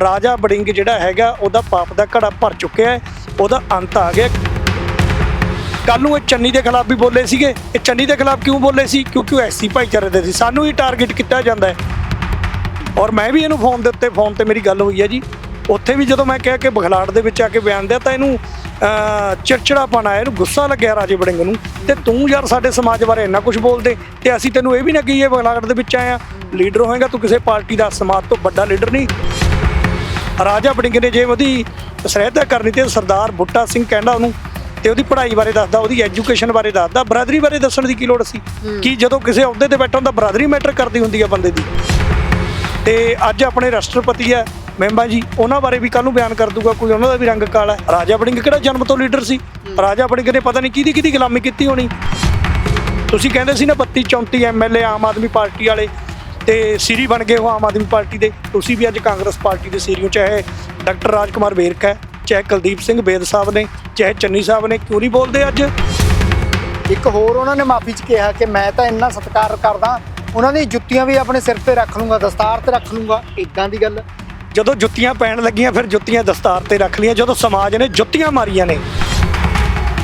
ਰਾਜਾ ਬੜਿੰਗ ਜਿਹੜਾ ਹੈਗਾ ਉਹਦਾ ਪਾਪ ਦਾ ਘੜਾ ਭਰ ਚੁੱਕਿਆ ਹੈ ਉਹਦਾ ਅੰਤ ਆ ਗਿਆ। ਕੱਲ ਨੂੰ ਇਹ ਚੰਨੀ ਦੇ ਖਿਲਾਫ ਵੀ ਬੋਲੇ ਸੀਗੇ। ਇਹ ਚੰਨੀ ਦੇ ਖਿਲਾਫ ਕਿਉਂ ਬੋਲੇ ਸੀ? ਕਿਉਂਕਿ ਉਹ ਐਸੀ ਭਾਈਚਾਰੇ ਦੇ ਸੀ। ਸਾਨੂੰ ਹੀ ਟਾਰਗੇਟ ਕੀਤਾ ਜਾਂਦਾ ਹੈ। ਔਰ ਮੈਂ ਵੀ ਇਹਨੂੰ ਫੋਨ ਦੇ ਉੱਤੇ ਫੋਨ ਤੇ ਮੇਰੀ ਗੱਲ ਹੋਈ ਹੈ ਜੀ। ਉੱਥੇ ਵੀ ਜਦੋਂ ਮੈਂ ਕਿਹਾ ਕਿ ਬਖਲਾੜ ਦੇ ਵਿੱਚ ਆ ਕੇ ਬਿਆਨ ਦਿਆ ਤਾਂ ਇਹਨੂੰ ਅਹ, ਚਿੜਚਿੜਾਪਣ ਆਇਆ। ਇਹਨੂੰ ਗੁੱਸਾ ਲੱਗਿਆ ਰਾਜੇ ਬੜਿੰਗ ਨੂੰ ਤੇ ਤੂੰ ਯਾਰ ਸਾਡੇ ਸਮਾਜ ਬਾਰੇ ਇੰਨਾ ਕੁਝ ਬੋਲਦੇ ਤੇ ਅਸੀਂ ਤੈਨੂੰ ਇਹ ਵੀ ਨਾ ਕਹੀਏ ਬਖਲਾੜ ਦੇ ਵਿੱਚ ਆਇਆ ਲੀਡਰ ਹੋਏਗਾ ਤੂੰ ਕਿਸੇ ਪਾਰਟੀ ਦਾ ਸਮਾਜ ਤੋਂ ਵੱਡਾ ਲੀਡਰ ਨਹੀਂ। ਰਾਜਾ ਬੜਿੰਗ ਨੇ ਜੇ ਉਹਦੀ ਸਹਾਇਤਾ ਕਰਨੀ ਤੇ ਸਰਦਾਰ ਬੁੱਟਾ ਸਿੰਘ ਕਹਿੰਦਾ ਉਹਨੂੰ ਤੇ ਉਹਦੀ ਪੜ੍ਹਾਈ ਬਾਰੇ ਦੱਸਦਾ ਉਹਦੀ ਐਜੂਕੇਸ਼ਨ ਬਾਰੇ ਦੱਸਦਾ ਬਰਾਦਰੀ ਬਾਰੇ ਦੱਸਣ ਦੀ ਕੀ ਲੋੜ ਸੀ? ਕਿ ਜਦੋਂ ਕਿਸੇ ਅਹੁਦੇ ਤੇ ਬੈਠਾ ਹੁੰਦਾ ਬਰਾਦਰੀ ਮੈਟਰ ਕਰਦੀ ਹੁੰਦੀ ਆ ਬੰਦੇ ਦੀ। ਤੇ ਅੱਜ ਆਪਣੇ ਰਾਸ਼ਟਰਪਤੀ ਆ ਮਹਿਮਾ ਜੀ ਉਹਨਾਂ ਬਾਰੇ ਵੀ ਕੱਲ ਨੂੰ ਬਿਆਨ ਕਰ ਦੂਗਾ ਕੋਈ ਉਹਨਾਂ ਦਾ ਵੀ ਰੰਗ ਕਾਲਾ ਰਾਜਾ ਬੜਿੰਗ ਕਿਹੜਾ ਜਨਮ ਤੋਂ ਲੀਡਰ ਸੀ? ਰਾਜਾ ਬੜਿੰਗ ਨੇ ਪਤਾ ਨਹੀਂ ਕਿਹਦੀ ਕਿਹਦੀ ਗੁਲਾਮੀ ਕੀਤੀ ਹੋਣੀ। ਤੁਸੀਂ ਕਹਿੰਦੇ ਸੀ ਨਾ 32 34 ਐਮਐਲਏ ਆਮ ਆਦਮੀ ਪਾਰਟੀ ਵਾਲੇ ਤੇ ਸੀਰੀ ਬਣ ਗਏ ਹੋ ਆਮ ਆਦਮੀ ਪਾਰਟੀ ਦੇ। ਤੁਸੀਂ ਵੀ ਅੱਜ ਕਾਂਗਰਸ ਪਾਰਟੀ ਦੇ ਸੀਰੀਓ ਚਾਹੇ ਡਾਕਟਰ ਰਾਜਕੁਮਾਰ ਵੇਰਕਾ ਹੈ, ਚਾਹੇ ਕੁਲਦੀਪ ਸਿੰਘ ਬੇਦ ਸਾਹਿਬ ਨੇ ਚਾਹੇ ਚੰਨੀ ਸਾਹਿਬ ਨੇ ਕਿਉਂ ਨਹੀਂ ਬੋਲਦੇ ਅੱਜ? ਇੱਕ ਹੋਰ ਉਹਨਾਂ ਨੇ ਮਾਫੀ ਚ ਕਿਹਾ ਕਿ ਮੈਂ ਤਾਂ ਇੰਨਾ ਸਤਿਕਾਰ ਕਰਦਾ ਉਹਨਾਂ ਦੀ ਜੁੱਤੀਆਂ ਵੀ ਆਪਣੇ ਸਿਰ ਤੇ ਰੱਖ ਲੂੰਗਾ ਦਸਤਾਰ ਤੇ ਰੱਖ ਲੂੰਗਾ ਇਦਾਂ ਦੀ ਗੱਲ। ਜਦੋਂ ਜੁੱਤੀਆਂ ਪੈਣ ਲੱਗੀਆਂ ਫਿਰ ਜੁੱਤੀਆਂ ਦਸਤਾਰ ਤੇ ਰੱਖ ਲਈਆਂ ਜਦੋਂ ਸਮਾਜ ਨੇ ਜੁੱਤੀਆਂ ਮਾਰੀਆਂ ਨੇ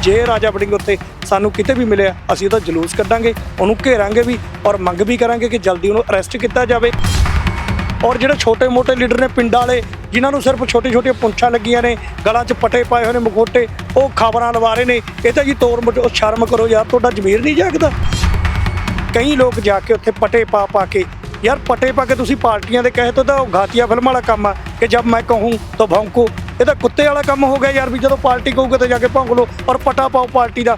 ਜੇ ਰਾਜਾ ਬੜਿੰਗ ਉੱਤੇ ਸਾਨੂੰ ਕਿਤੇ ਵੀ ਮਿਲਿਆ, ਅਸੀਂ ਉਹਦਾ ਜਲੂਸ ਕੱਢਾਂਗੇ, ਉਹਨੂੰ ਘੇਰਾਂਗੇ ਵੀ ਔਰ ਮੰਗ ਵੀ ਕਰਾਂਗੇ ਕਿ ਜਲਦੀ ਉਹਨੂੰ ਅਰੈਸਟ ਕੀਤਾ ਜਾਵੇ। ਔਰ ਜਿਹੜੇ ਛੋਟੇ-ਮੋਟੇ ਲੀਡਰ ਨੇ ਪਿੰਡਾਂ ਵਾਲੇ, ਜਿਨ੍ਹਾਂ ਨੂੰ ਸਿਰਫ ਛੋਟੇ-ਛੋਟੀਆਂ ਪੁੰਛਾਂ ਲੱਗੀਆਂ ਨੇ, ਗਲਾਂ 'ਚ ਪਟੇ ਪਾਏ ਹੋਏ ਨੇ ਮਖੋਟੇ, ਉਹ ਖਬਰਾਂ ਲਵਾ ਰਹੇ ਨੇ। ਇਹ ਤਾਂ ਜੀ ਤੋਰ ਮਟੋ, ਸ਼ਰਮ ਕਰੋ ਯਾਰ, ਤੁਹਾਡਾ ਜ਼ਮੀਰ ਨਹੀਂ ਜਾਗਦਾ। ਕਈ ਲੋਕ ਜਾ ਕੇ ਉੱਥੇ ਪਟੇ ਪਾ ਪਾ ਕੇ, ਯਾਰ ਪਟੇ ਪਾ ਕੇ ਤੁਸੀਂ ਪਾਰਟੀਆਂ ਦੇ ਕਹੇ ਤੋਂ ਤਾਂ ਉਹ ਘਾਤੀਆ ਫਿਲਮ ਵਾਲਾ ਕੰਮ ਆ, ਕਿ ਜਦ ਮੈਂ ਕਹੂੰ ਤਾਂ ਭੌਂਕੋ। ਇਹ ਤਾਂ ਕੁੱਤੇ ਵਾਲਾ ਕੰਮ ਹੋ ਗਿਆ ਯਾਰ ਵੀ ਜਦੋਂ ਪਾਰਟੀ ਕਹੂਗਾ ਤਾਂ ਜਾ ਕੇ ਭੌਂਕ ਲਓ ਔਰ ਪਟਾ ਪਾਓ ਪਾਰਟੀ ਦਾ।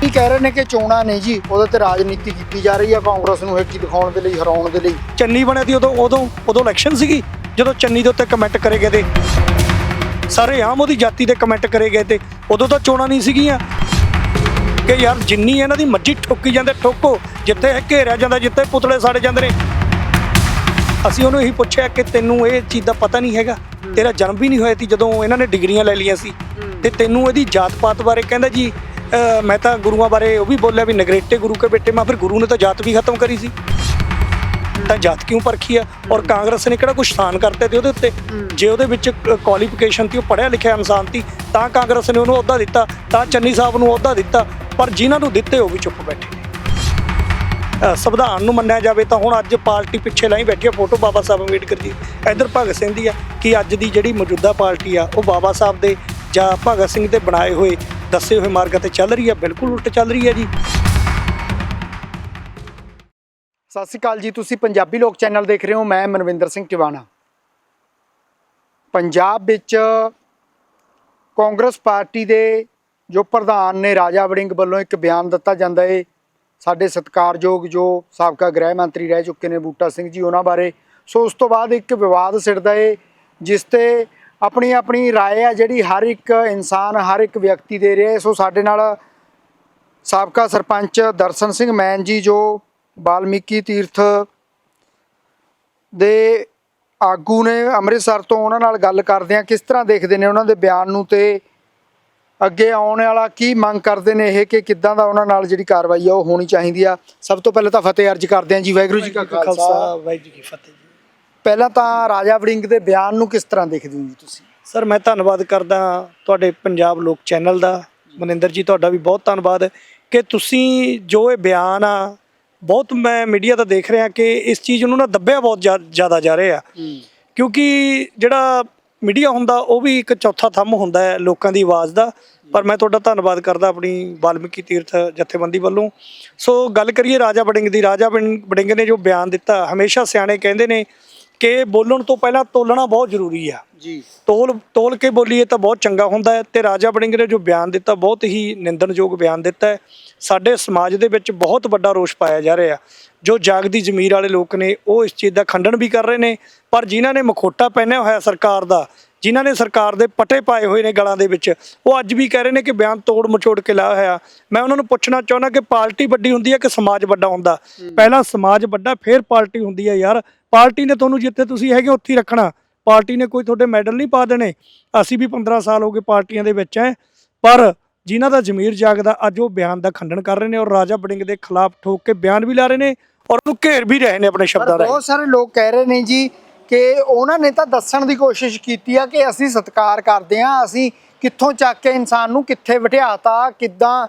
ਕੀ ਕਹਿ ਰਹੇ ਨੇ ਕਿ ਚੋਣਾਂ ਨੇ ਜੀ ਉਹਦੇ ਤੇ ਰਾਜਨੀਤੀ ਕੀਤੀ ਜਾ ਰਹੀ ਹੈ ਕਾਂਗਰਸ ਨੂੰ ਹੇਠੀ ਦਿਖਾਉਣ ਦੇ ਲਈ ਹਰਾਉਣ ਦੇ ਲਈ। ਚੰਨੀ ਬਣਿਆ ਸੀ ਉਦੋਂ ਉਦੋਂ ਉਦੋਂ ਇਲੈਕਸ਼ਨ ਸੀਗੀ ਜਦੋਂ ਚੰਨੀ ਦੇ ਉੱਤੇ ਕਮੈਂਟ ਕਰੇ ਗਏ ਤੇ। ਸਾਰੇ ਆਮ ਉਹਦੀ ਜਾਤੀ ਦੇ ਕਮੈਂਟ ਕਰੇ ਗਏ ਤੇ ਉਦੋਂ ਤਾਂ ਚੋਣਾਂ ਨਹੀਂ ਸੀਗੀਆਂ। ਕਿ ਯਾਰ ਜਿੰਨੀ ਇਹਨਾਂ ਦੀ ਮੱਜੀ ਠੋਕੀ ਜਾਂਦੇ ਠੋਕੋ ਜਿੱਥੇ ਘੇਰਿਆ ਜਾਂਦਾ ਜਿੱਥੇ ਪੁਤਲੇ ਸਾੜੇ ਜਾਂਦੇ ਨੇ। ਅਸੀਂ ਉਹਨੂੰ ਇਹੀ ਪੁੱਛਿਆ ਕਿ ਤੈਨੂੰ ਇਹ ਚੀਜ਼ ਦਾ ਪਤਾ ਨਹੀਂ ਹੈਗਾ, ਤੇਰਾ ਜਨਮ ਵੀ ਨਹੀਂ ਹੋਇਆ ਸੀ ਜਦੋਂ ਇਹਨਾਂ ਨੇ ਡਿਗਰੀਆਂ ਲੈ ਲਈਆਂ ਸੀ। ਤੇ ਤੈਨੂੰ ਇਹਦੀ ਜਾਤ ਪਾਤ ਬਾਰੇ ਕਹਿੰਦਾ ਜੀ ਮੈਂ ਤਾਂ ਗੁਰੂਆਂ ਬਾਰੇ ਉਹ ਵੀ ਬੋਲਿਆ ਵੀ ਨਗਰੇਟੇ ਗੁਰੂ ਕੇ ਬੇਟੇ ਮੈਂ ਫਿਰ ਗੁਰੂ ਨੇ ਤਾਂ ਜਾਤ ਵੀ ਖਤਮ ਕਰੀ ਸੀ। ਤਾਂ ਜਾਤ ਕਿਉਂ ਪਰਖੀ ਆ? ਔਰ ਕਾਂਗਰਸ ਨੇ ਕਿਹੜਾ ਕੁਝ ਸਥਾਨ ਕਰਤੇ ਤੇ ਉਹਦੇ ਉੱਤੇ? ਜੇ ਉਹਦੇ ਵਿੱਚ ਕੁਆਲੀਫਿਕੇਸ਼ਨ ਤੀ ਉਹ ਪੜ੍ਹਿਆ ਲਿਖਿਆ ਇਨਸਾਨ ਸੀ, ਤਾਂ ਕਾਂਗਰਸ ਨੇ ਉਹਨੂੰ ਅਹੁਦਾ ਦਿੱਤਾ, ਤਾਂ ਚੰਨੀ ਸਾਹਿਬ ਨੂੰ ਅਹੁਦਾ ਦਿੱਤਾ, ਪਰ ਜਿਨ੍ਹਾਂ ਨੂੰ ਦਿੱਤੇ ਉਹ ਵੀ ਚੁੱਪ ਬੈਠੇ। ਸੰਵਿਧਾਨ ਨੂੰ ਮੰਨਿਆ ਜਾਵੇ ਤਾਂ ਹੁਣ ਅੱਜ ਪਾਰਟੀ ਪਿੱਛੇ ਲਾਈ ਬੈਠੀ ਆ, ਫੋਟੋ ਬਾਬਾ ਸਾਹਿਬ ਅੰਬੇਡਕਰ ਦੀ। ਇੱਧਰ ਭਗਤ ਸਿੰਘ ਦੀ ਆ, ਕਿ ਅੱਜ ਦੀ ਜਿਹੜੀ ਮੌਜੂਦਾ ਪਾਰਟੀ ਆ, ਉਹ ਬਾਬਾ ਸਾਹਿਬ ਦੇ ਜਾਂ ਭਗਤ ਸਿੰਘ ਦੇ ਬਣਾਏ ਹੋਏ, ਦੱਸੇ ਹੋਏ ਮਾਰਗਾਂ ਤੇ ਚੱਲ ਰਹੀ ਆ, ਬਿਲਕੁਲ ਉਲਟ ਚੱਲ ਰਹੀ ਆ ਜੀ। ਸਤਿ ਸ਼੍ਰੀ ਅਕਾਲ ਜੀ, ਤੁਸੀਂ ਪੰਜਾਬੀ ਲੋਕ ਚੈਨਲ ਦੇਖ ਰਹੇ ਹੋ, ਮੈਂ ਮਨਵਿੰਦਰ ਸਿੰਘ ਟਿਵਾਣਾ। ਪੰਜਾਬ ਵਿੱਚ ਕਾਂਗਰਸ ਪਾਰਟੀ ਦੇ ਜੋ ਪ੍ਰਧਾਨ ਨੇ ਰਾਜਾ ਵੜਿੰਗ ਵੱਲੋਂ ਇੱਕ ਬਿਆਨ ਦਿੱਤਾ ਜਾਂਦਾ ਏ ਸਾਡੇ ਸਤਿਕਾਰਯੋਗ ਜੋ ਸਾਬਕਾ ਗ੍ਰਹਿ ਮੰਤਰੀ ਰਹਿ ਚੁੱਕੇ ਨੇ ਬੂਟਾ ਸਿੰਘ ਜੀ ਉਹਨਾਂ ਬਾਰੇ ਸੋ ਉਸ ਤੋਂ ਬਾਅਦ ਇੱਕ ਵਿਵਾਦ ਛਿੜਦਾ ਹੈ ਜਿਸ ਤੇ ਆਪਣੀ ਆਪਣੀ رائے ਆ ਜਿਹੜੀ ਹਰ ਇੱਕ ਇਨਸਾਨ ਹਰ ਇੱਕ ਵਿਅਕਤੀ ਦੇ ਰਿਹਾ ਹੈ ਸੋ ਸਾਡੇ ਨਾਲ ਸਾਬਕਾ ਸਰਪੰਚ ਦਰਸ਼ਨ ਸਿੰਘ ਮੈਨ ਜੀ ਜੋ ਬਾਲਮੀਕੀ ਤੀਰਥ ਦੇ ਆਗੂ ਨੇ ਅੰਮ੍ਰਿਤਸਰ ਤੋਂ ਉਹਨਾਂ ਨਾਲ ਗੱਲ ਕਰਦੇ ਆ ਕਿਸ ਤਰ੍ਹਾਂ ਦੇਖਦੇ ਨੇ ਉਹਨਾਂ ਦੇ ਬਿਆਨ ਨੂੰ ਤੇ ਅੱਗੇ ਆਉਣ ਵਾਲਾ ਕੀ ਮੰਗ ਕਰਦੇ ਨੇ ਇਹ ਕਿ ਕਿੱਦਾਂ ਦਾ ਉਹਨਾਂ ਨਾਲ ਜਿਹੜੀ ਕਾਰਵਾਈ ਆ ਉਹ ਹੋਣੀ ਚਾਹੀਦੀ ਆ? ਸਭ ਤੋਂ ਪਹਿਲਾਂ ਤਾਂ ਫਤਿਹ ਅਰਜ ਕਰਦੇ ਆ ਜੀ ਵਾਹਿਗੁਰੂ ਜੀ ਕਾ ਖਾਲਸਾ। ਵਾਹਿਗੁਰੂ ਜੀ ਕੀ ਫਤਿਹ ਜੀ। ਪਹਿਲਾਂ ਤਾਂ ਰਾਜਾ ਵੜਿੰਗ ਦੇ ਬਿਆਨ ਨੂੰ ਕਿਸ ਤਰ੍ਹਾਂ ਦੇਖਦੇ ਹੋ ਜੀ ਤੁਸੀਂ? ਸਰ ਮੈਂ ਧੰਨਵਾਦ ਕਰਦਾ ਤੁਹਾਡੇ ਪੰਜਾਬ ਲੋਕ ਚੈਨਲ ਦਾ। ਮਨਿੰਦਰ ਜੀ ਤੁਹਾਡਾ ਵੀ ਬਹੁਤ ਧੰਨਵਾਦ ਕਿ ਤੁਸੀਂ ਜੋ ਇਹ ਬਿਆਨ ਆ ਬਹੁਤ ਮੈਂ ਮੀਡੀਆ ਦਾ ਦੇਖ ਰਿਹਾ ਕਿ ਇਸ ਚੀਜ਼ ਨੂੰ ਨਾ ਦੱਬਿਆ ਬਹੁਤ ਜ਼ਿਆ- ਜ਼ਿਆਦਾ ਜਾ ਰਿਹਾ। ਕਿਉਂਕਿ ਜਿਹੜਾ ਮੀਡੀਆ ਹੁੰਦਾ ਉਹ ਵੀ ਇੱਕ ਚੌਥਾ ਥੰਮ ਹੁੰਦਾ ਹੈ ਲੋਕਾਂ ਦੀ ਆਵਾਜ਼ ਦਾ। ਪਰ ਮੈਂ ਤੁਹਾਡਾ ਧੰਨਵਾਦ ਕਰਦਾ ਆਪਣੀ ਵਾਲਮੀਕੀ ਤੀਰਥ ਜਥੇਬੰਦੀ ਵੱਲੋਂ। ਸੋ ਗੱਲ ਕਰੀਏ ਰਾਜਾ ਬੜਿੰਗ ਦੀ। ਰਾਜਾ ਬੜਿੰਗ ਨੇ ਜੋ ਬਿਆਨ ਦਿੱਤਾ ਹਮੇਸ਼ਾ ਸਿਆਣੇ ਕਹਿੰਦੇ ਨੇ ਕਿ ਬੋਲਣ ਤੋਂ ਪਹਿਲਾਂ ਤੋਲਣਾ ਬਹੁਤ ਜ਼ਰੂਰੀ ਆ। ਜੀ। ਤੋਲ ਤੋਲ ਕੇ ਬੋਲੀਏ ਤਾਂ ਬਹੁਤ ਚੰਗਾ ਹੁੰਦਾ ਹੈ ਤੇ ਰਾਜਾ ਬੜਿੰਗ ਨੇ ਜੋ ਬਿਆਨ ਦਿੱਤਾ ਬਹੁਤ ਹੀ ਨਿੰਦਣਯੋਗ ਬਿਆਨ ਦਿੱਤਾ ਹੈ। ਸਾਡੇ ਸਮਾਜ ਦੇ ਵਿੱਚ ਬਹੁਤ ਵੱਡਾ ਰੋਸ਼ ਪਾਇਆ ਜਾ ਰਿਹਾ। ਜੋ ਜਾਗਦੀ ਜ਼ਮੀਰ ਵਾਲੇ ਲੋਕ ਨੇ ਉਹ ਇਸ ਚੀਜ਼ ਦਾ ਖੰਡਨ ਵੀ ਕਰ ਰਹੇ ਨੇ। ਪਰ ਜਿਨ੍ਹਾਂ ਨੇ ਮਖੋਟਾ ਪਹਿਨਿਆ ਹੋਇਆ ਸਰਕਾਰ ਦਾ ਜਿਨ੍ਹਾਂ ਨੇ ਸਰਕਾਰ ਦੇ ਪਟੇ ਪਾਏ ਹੋਏ ਨੇ ਗਲਾਂ ਦੇ ਵਿੱਚ ਉਹ ਅੱਜ ਵੀ ਕਹਿ ਰਹੇ ਨੇ ਕਿ ਬਿਆਨ ਤੋੜ ਮਚੋੜ ਕੇ ਲਾਇਆ ਹੋਇਆ। ਮੈਂ ਉਹਨਾਂ ਨੂੰ ਪੁੱਛਣਾ ਚਾਹੁੰਦਾ ਕਿ ਪਾਰਟੀ ਵੱਡੀ ਹੁੰਦੀ ਹੈ ਕਿ ਸਮਾਜ ਵੱਡਾ ਹੁੰਦਾ? ਪਹਿਲਾਂ ਸਮਾਜ ਵੱਡਾ ਫਿਰ ਪਾਰਟੀ ਹੁੰਦੀ ਹੈ ਯਾਰ। ਪਾਰਟੀ ਨੇ ਤੁਹਾਨੂੰ ਜਿੱਥੇ ਤੁਸੀਂ ਹੈਗੇ ਉੱਥੇ ਹੀ ਰੱਖਣਾ। ਪਾਰਟੀ ਨੇ ਕੋਈ ਤੁਹਾਡੇ ਮੈਡਲ ਨਹੀਂ ਪਾ ਦੇਣੇ। ਅਸੀਂ ਵੀ 15 ਸਾਲ ਹੋ ਗਏ ਪਾਰਟੀਆਂ ਦੇ ਵਿੱਚ ਐ ਪਰ ਜਿਨ੍ਹਾਂ ਦਾ ਜ਼ਮੀਰ ਜਾਗਦਾ ਅੱਜ ਉਹ ਬਿਆਨ ਦਾ ਖੰਡਨ ਕਰ ਰਹੇ ਨੇ ਔਰ ਰਾਜਾ ਬੜਿੰਗ ਦੇ ਖਿਲਾਫ ਠੋਕ ਕੇ ਬਿਆਨ ਵੀ ਲਾ ਰਹੇ ਨੇ ਔਰ ਉਹਨੂੰ ਘੇਰ ਵੀ ਰਹੇ ਨੇ ਆਪਣੇ ਸ਼ਬਦਾਂ ਰਾਹੀਂ। ਬਹੁਤ ਸਾਰੇ ਲੋਕ ਕਹਿ ਰਹੇ ਨੇ ਜੀ ਕਿ ਉਹਨਾਂ ਨੇ ਤਾਂ ਦੱਸਣ ਦੀ ਕੋਸ਼ਿਸ਼ ਕੀਤੀ ਆ ਕਿ ਅਸੀਂ ਸਤਿਕਾਰ ਕਰਦੇ ਆ ਅਸੀਂ ਕਿੱਥੋਂ ਚੱਕ ਕੇ ਇਨਸਾਨ ਨੂੰ ਕਿੱਥੇ ਬਿਠਾਤਾ ਕਿੱਦਾਂ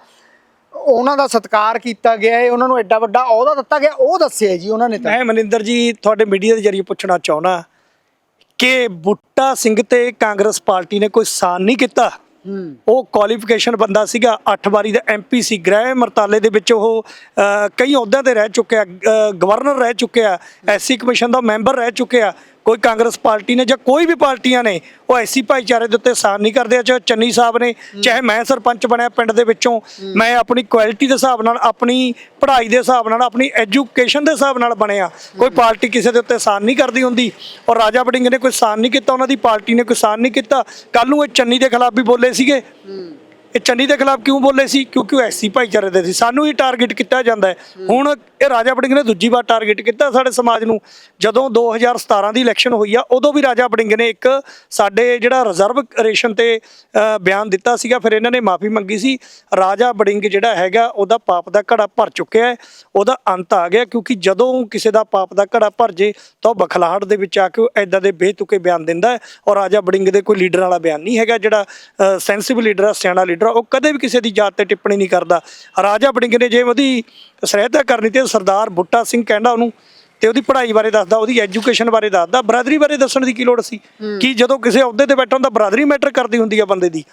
ਉਹਨਾਂ ਦਾ ਸਤਿਕਾਰ ਕੀਤਾ ਗਿਆ ਹੈ ਉਹਨਾਂ ਨੂੰ ਐਡਾ ਵੱਡਾ ਅਹੁਦਾ ਦਿੱਤਾ ਗਿਆ ਉਹ ਦੱਸਿਆ ਜੀ ਉਹਨਾਂ ਨੇ ਤਾਂ। ਮੈਂ ਮਨਿੰਦਰ ਜੀ ਤੁਹਾਡੇ ਮੀਡੀਆ ਦੇ ਜਰੀਏ ਪੁੱਛਣਾ ਚਾਹੁੰਦਾ ਕਿ ਬੁੱਟਾ ਸਿੰਘ ਤੇ ਕਾਂਗਰਸ ਪਾਰਟੀ ਨੇ ਕੋਈ ਸਾਨ ਨਹੀਂ ਕੀਤਾ? ਉਹ ਕੁਆਲੀਫਿਕੇਸ਼ਨ ਬੰਦਾ ਸੀਗਾ 8 ਵਾਰੀ ਦਾ ਐਮਪੀ ਸੀ ਗ੍ਰਹਿ ਮਰਤਾਲੇ ਦੇ ਵਿੱਚ ਉਹ ਕਈ ਅਹੁਦਿਆਂ ਤੇ ਰਹਿ ਚੁੱਕਿਆ ਗਵਰਨਰ ਰਹਿ ਚੁੱਕਿਆ ਐਸਸੀ ਕਮਿਸ਼ਨ ਦਾ ਮੈਂਬਰ ਰਹਿ ਚੁੱਕਿਆ ਕੋਈ ਕਾਂਗਰਸ ਪਾਰਟੀ ਨੇ ਜਾਂ ਕੋਈ ਵੀ ਪਾਰਟੀਆਂ ਨੇ ਉਹ ਐਸੀ ਭਾਈਚਾਰੇ ਦੇ ਉੱਤੇ ਸਾਨ ਨਹੀਂ ਕਰਦੇ। ਚਾਹੇ ਚੰਨੀ ਸਾਹਿਬ ਨੇ ਚਾਹੇ ਮੈਂ ਸਰਪੰਚ ਬਣਿਆ ਪਿੰਡ ਦੇ ਵਿੱਚੋਂ ਮੈਂ ਆਪਣੀ ਕੁਆਲਿਟੀ ਦੇ ਹਿਸਾਬ ਨਾਲ ਆਪਣੀ ਪੜ੍ਹਾਈ ਦੇ ਹਿਸਾਬ ਨਾਲ ਆਪਣੀ ਐਜੂਕੇਸ਼ਨ ਦੇ ਹਿਸਾਬ ਨਾਲ ਬਣਿਆ। ਕੋਈ ਪਾਰਟੀ ਕਿਸੇ ਦੇ ਉੱਤੇ ਸਾਨ ਨਹੀਂ ਕਰਦੀ ਹੁੰਦੀ। ਔਰ ਰਾਜਾ ਵੜਿੰਗ ਨੇ ਕੋਈ ਸਾਨ ਨਹੀਂ ਕੀਤਾ ਉਹਨਾਂ ਦੀ ਪਾਰਟੀ ਨੇ ਕੋਈ ਸਾਨ ਨਹੀਂ ਕੀਤਾ। ਕੱਲ ਨੂੰ ਇਹ ਚੰਨੀ ਦੇ ਖਿਲਾਫ ਵੀ ਬੋਲੇ ਸੀਗੇ। ਇਹ ਚੰਨੀ ਦੇ ਖਿਲਾਫ ਕਿਉਂ ਬੋਲੇ ਸੀ? ਕਿਉਂਕਿ ਉਹ ਐਸੀ ਭਾਈਚਾਰੇ ਦੇ ਸੀ। ਸਾਨੂੰ ਹੀ ਟਾਰਗੇਟ ਕੀਤਾ ਜਾਂਦਾ ਹੈ। ਹੁਣ ਇਹ ਰਾਜਾ ਬੜਿੰਗ ਨੇ ਦੂਜੀ ਵਾਰ ਟਾਰਗੇਟ ਕੀਤਾ ਸਾਡੇ ਸਮਾਜ ਨੂੰ। ਜਦੋਂ 2017 ਦੀ ਇਲੈਕਸ਼ਨ ਹੋਈ ਆ, ਉਦੋਂ ਵੀ ਰਾਜਾ ਬੜਿੰਗ ਨੇ ਇੱਕ ਸਾਡੇ ਜਿਹੜਾ ਰਿਜ਼ਰਵੇਸ਼ਨ ਤੇ ਬਿਆਨ ਦਿੱਤਾ ਸੀਗਾ। ਫਿਰ ਇਹਨਾਂ ਨੇ ਮਾਫੀ ਮੰਗੀ ਸੀ। ਰਾਜਾ ਬੜਿੰਗ ਜਿਹੜਾ ਹੈਗਾ, ਉਹਦਾ ਪਾਪ ਦਾ ਘੜਾ ਭਰ ਚੁੱਕਿਆ ਹੈ। ਉਹਦਾ ਅੰਤ ਆ ਗਿਆ ਕਿਉਂਕਿ ਜਦੋਂ ਕਿਸੇ ਦਾ ਪਾਪ ਦਾ ਘੜਾ ਭਰ ਜੇ, ਤਾਂ ਉਹ ਬਖਲਾਹਟ ਦੇ ਵਿੱਚ ਆ ਕੇ ਉਹ ਐਦਾਂ ਦੇ ਬੇਤੁਕੇ ਬਿਆਨ ਦਿੰਦਾ ਔਰ ਰਾਜਾ ਬੜਿੰਗ ਦੇ ਕੋਈ ਲੀਡਰ ਵਾਲਾ ਬਿਆਨ ਨਹੀਂ ਹੈਗਾ ਜਿਹੜਾ ਸੈਂਸਿਬਲ ਲੀਡਰ ਆ, ਸਿਆਣਾ ਲੀਡਰ ਆ ਉਹ ਕਦੇ ਵੀ ਕਿਸੇ ਦੀ ਜਾਤ ਤੇ ਟਿੱਪਣੀ ਨਹੀਂ ਕਰਦਾ। ਰਾਜਾ ਵੜਿੰਗ ਨੇ ਜੇ ਉਹਦੀ ਸਹਾਇਤਾ ਕਰਨੀ ਤੇ ਸਰਦਾਰ ਬੁੱਟਾ ਸਿੰਘ ਕਹਿੰਦਾ ਉਹਨੂੰ ਤੇ ਉਹਦੀ ਪੜ੍ਹਾਈ ਬਾਰੇ ਦੱਸਦਾ ਉਹਦੀ ਐਜੂਕੇਸ਼ਨ ਬਾਰੇ ਦੱਸਦਾ ਬਰਾਦਰੀ ਬਾਰੇ ਦੱਸਣ ਦੀ ਕੀ ਲੋੜ ਸੀ? ਕਿ ਜਦੋਂ ਕਿਸੇ ਅਹੁਦੇ ਤੇ ਬੈਠਾ ਹੁੰਦਾ ਬਰਾਦਰੀ ਮੈਟਰ ਕਰਦੀ ਹੁੰਦੀ ਆ ਬੰਦੇ ਦੀ।